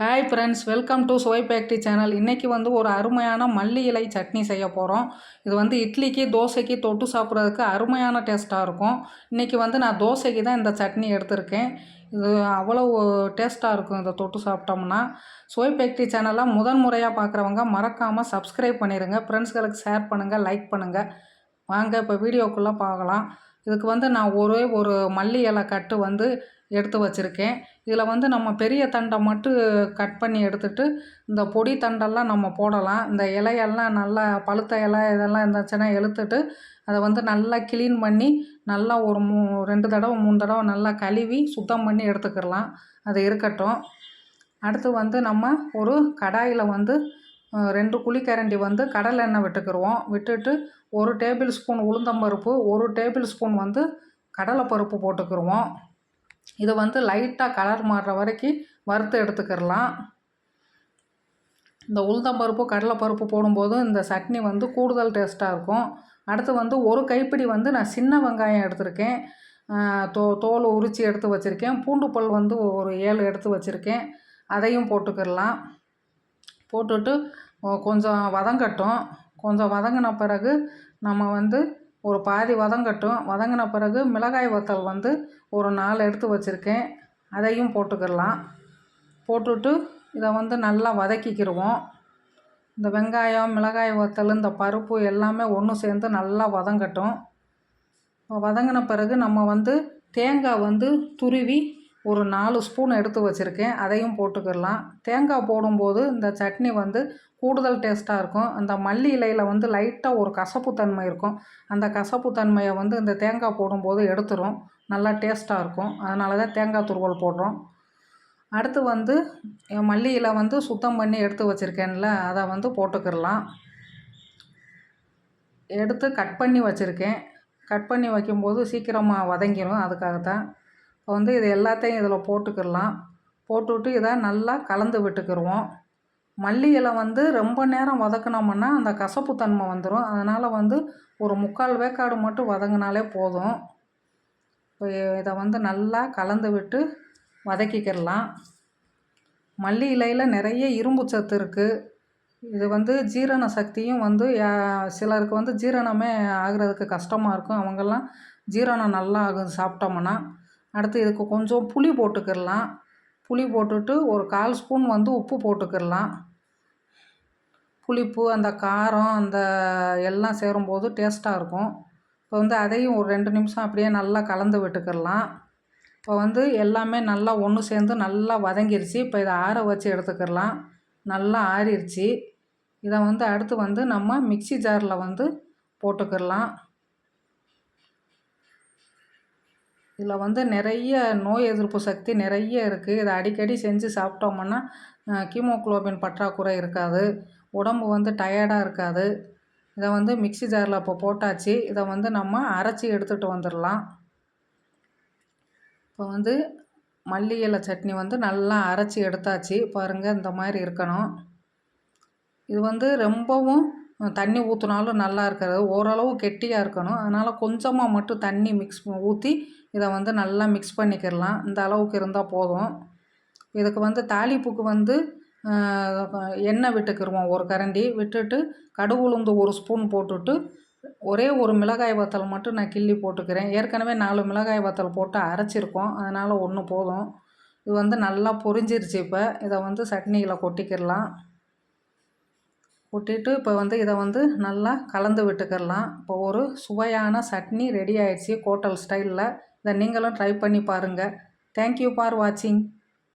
Hi friends welcome to Suvai bakery channel இன்றைக்கி வந்து ஒரு அருமையான மல்லி இலை சட்னி செய்ய போகிறோம் இது வந்து இட்லிக்கு தோசைக்கு தொட்டு சாப்பிட்றதுக்கு அருமையான டேஸ்ட்டாக இருக்கும். இன்றைக்கி வந்து நான் தோசைக்கு தான் இந்த சட்னி எடுத்திருக்கேன். இது அவ்வளோ டேஸ்ட்டாக இருக்கும் இதை தொட்டு சாப்பிட்டோம்னா. சுவை பேக்ட்ரி சேனலாக முதன் முறையாக பார்க்குறவங்க மறக்காமல் சப்ஸ்கிரைப் பண்ணிடுங்க ஃப்ரெண்ட்ஸ்களுக்கு ஷேர் பண்ணுங்கள் லைக் பண்ணுங்கள் வாங்க இப்போ வீடியோக்குள்ளே பார்க்கலாம் இதுக்கு வந்து நான் ஒரே ஒரு மல்லி இலை கட்டு வந்து எடுத்து வச்சுருக்கேன். இதில் வந்து நம்ம பெரிய தண்டை மட்டும் கட் பண்ணி எடுத்துட்டு இந்த பொடி தண்டெல்லாம் நம்ம போடலாம். இந்த இலையெல்லாம் நல்லா பழுத்த இலை இதெல்லாம் இருந்துச்சுன்னா எழுத்துட்டு அதை வந்து நல்லா க்ளீன் பண்ணி நல்லா ஒரு மூ ரெண்டு தடவை மூணு தடவை நல்லா கழுவி சுத்தம் பண்ணி எடுத்துக்கிடலாம். அது இருக்கட்டும். அடுத்து வந்து நம்ம ஒரு கடாயில் வந்து ரெண்டு குழிக்கரண்டி வந்து கடலை எண்ணெய் விட்டுக்கிடுவோம் விட்டுட்டு ஒரு டேபிள் ஸ்பூன் உளுந்தம்பருப்பு ஒரு டேபிள் ஸ்பூன் வந்து கடலைப்பருப்பு போட்டுக்கிடுவோம் இதை வந்து லைட்டாக கலர் மாறுற வரைக்கும் வறுத்து எடுத்துக்கிடலாம் இந்த உளுந்தம்பருப்பு கடலைப்பருப்பு போடும்போது இந்த சட்னி வந்து கூடுதல் டேஸ்ட்டாக இருக்கும். அடுத்து வந்து ஒரு கைப்பிடி வந்து நான் சின்ன வெங்காயம் எடுத்திருக்கேன். தோ தோல் உரித்து எடுத்து வச்சுருக்கேன். பூண்டு பல் வந்து ஒரு ஏழு எடுத்து வச்சுருக்கேன். அதையும் போட்டுக்கிடலாம் போட்டுட்டு கொஞ்சம் வதங்கட்டும். கொஞ்சம் வதங்கின பிறகு நம்ம வந்து ஒரு பாதி வதங்கட்டும். வதங்கின பிறகு மிளகாய் வத்தல் வந்து ஒரு நாலு எடுத்து வச்சுருக்கேன். அதையும் போட்டுக்கிடலாம். போட்டுட்டு இதை வந்து நல்லா வதக்கிக்கிடுவோம் இந்த வெங்காயம் மிளகாய் வத்தல் இந்த பருப்பு எல்லாமே ஒன்று சேர்ந்து நல்லா வதங்கட்டும். வதங்கின பிறகு நம்ம வந்து தேங்காய் வந்து துருவி ஒரு நாலு ஸ்பூன் எடுத்து வச்சுருக்கேன். அதையும் போட்டுக்கிடலாம். தேங்காய் போடும்போது இந்த சட்னி வந்து கூடுதல் டேஸ்ட்டாக இருக்கும். அந்த மல்லி இலையில் வந்து லைட்டாக ஒரு கசப்பு தன்மை இருக்கும். அந்த கசப்பு தன்மையை வந்து இந்த தேங்காய் போடும்போது எடுத்துரும். நல்லா டேஸ்ட்டாக இருக்கும். அதனால தான் தேங்காய் துருவல் போடுறோம். அடுத்து வந்து என் மல்லியில் வந்து சுத்தம் பண்ணி எடுத்து வச்சுருக்கேன்ல அதை வந்து போட்டுக்கிடலாம். எடுத்து கட் பண்ணி வச்சுருக்கேன். கட் பண்ணி வைக்கும்போது சீக்கிரமாக வதங்கிடும் அதுக்காகத்தான் இப்போ வந்து இது எல்லாத்தையும் இதில் போட்டுக்கிடலாம். போட்டுவிட்டு இதை நல்லா கலந்து விட்டுக்கிடுவோம். மல்லி இலை வந்து ரொம்ப நேரம் வதக்கினோம்னா அந்த கசப்பு தன்மை வந்துடும் அதனால் வந்து ஒரு முக்கால் வேக்காடு மட்டும் வதங்கினாலே போதும். இப்போ இதை வந்து நல்லா கலந்து விட்டு வதக்கிக்கிடலாம். மல்லி இலையில் நிறைய இரும்பு சத்து இருக்குது இது வந்து ஜீரண சக்தியும் வந்து சிலருக்கு வந்து ஜீரணமே ஆகிறதுக்கு கஷ்டமாக இருக்கும். அவங்கெல்லாம் ஜீரணம் நல்லா ஆகும் சாப்பிட்டோம்னா. அடுத்து இதுக்கு கொஞ்சம் புளி போட்டுக்கிடலாம். புளி போட்டுட்டு ஒரு கால் ஸ்பூன் வந்து உப்பு போட்டுக்கிடலாம். புளிப்பு அந்த காரம் அந்த எல்லாம் சேரும்போது டேஸ்ட்டாக இருக்கும். இப்போ வந்து அதையும் ஒரு ரெண்டு நிமிஷம் அப்படியே நல்லா கலந்து விட்டுக்கிடலாம். இப்போ வந்து எல்லாமே நல்லா ஒன்று சேர்ந்து நல்லா வதங்கிருச்சு. இப்போ இதை ஆற வச்சு எடுத்துக்கிடலாம். நல்லா ஆறிடுச்சு இதை வந்து அடுத்து வந்து நம்ம மிக்சி ஜாரில் வந்து போட்டுக்கிடலாம். இதில் வந்து நிறைய நோய் எதிர்ப்பு சக்தி நிறைய இருக்குது இதை அடிக்கடி செஞ்சு சாப்பிட்டோம்னா கீமோக்ளோபின் பற்றாக்குறை இருக்காது. உடம்பு வந்து டயர்டாக இருக்காது. இதை வந்து மிக்சி ஜாரில் இப்போ போட்டாச்சு. இதை வந்து நம்ம அரைச்சி எடுத்துகிட்டு வந்துடலாம். இப்போ வந்து மல்லி இலை சட்னி வந்து நல்லா அரைச்சி எடுத்தாச்சு. பாருங்கள் இந்த மாதிரி இருக்கணும். இது வந்து ரொம்பவும் தண்ணி ஊற்றினாலும் நல்லா இருக்காது. ஓரளவு கெட்டியாக இருக்கணும். அதனால் கொஞ்சமாக மட்டும் தண்ணி மிக்ஸ் ஊற்றி இதை வந்து நல்லா மிக்ஸ் பண்ணிக்கிடலாம் இந்த அளவுக்கு இருந்தால் போதும். இதுக்கு வந்து தாளிப்புக்கு வந்து எண்ணெய் விட்டுக்கிருவோம். ஒரு கரண்டி விட்டுட்டு கடுகு உளுந்து ஒரு ஸ்பூன் போட்டுட்டு ஒரே ஒரு மிளகாய் வத்தல் மட்டும் நான் கிள்ளி போட்டுக்கிறேன். ஏற்கனவே நாலு மிளகாய் வத்தல் போட்டு அரைச்சிருக்கோம். அதனால் ஒன்று போதும். இது வந்து நல்லா பொரிஞ்சிருச்சு இப்போ. இதை வந்து சட்னியில் கொட்டிக்கிடலாம் கொட்டிட்டு இப்போ வந்து இதை வந்து நல்லா கலந்து விட்டுக்கிடலாம். இப்போ ஒரு சுவையான சட்னி ரெடி ஆயிடுச்சு ஹோட்டல் ஸ்டைலில் இதை நீங்களும் ட்ரை பண்ணி பாருங்கள் தேங்க்யூ ஃபார் வாட்சிங்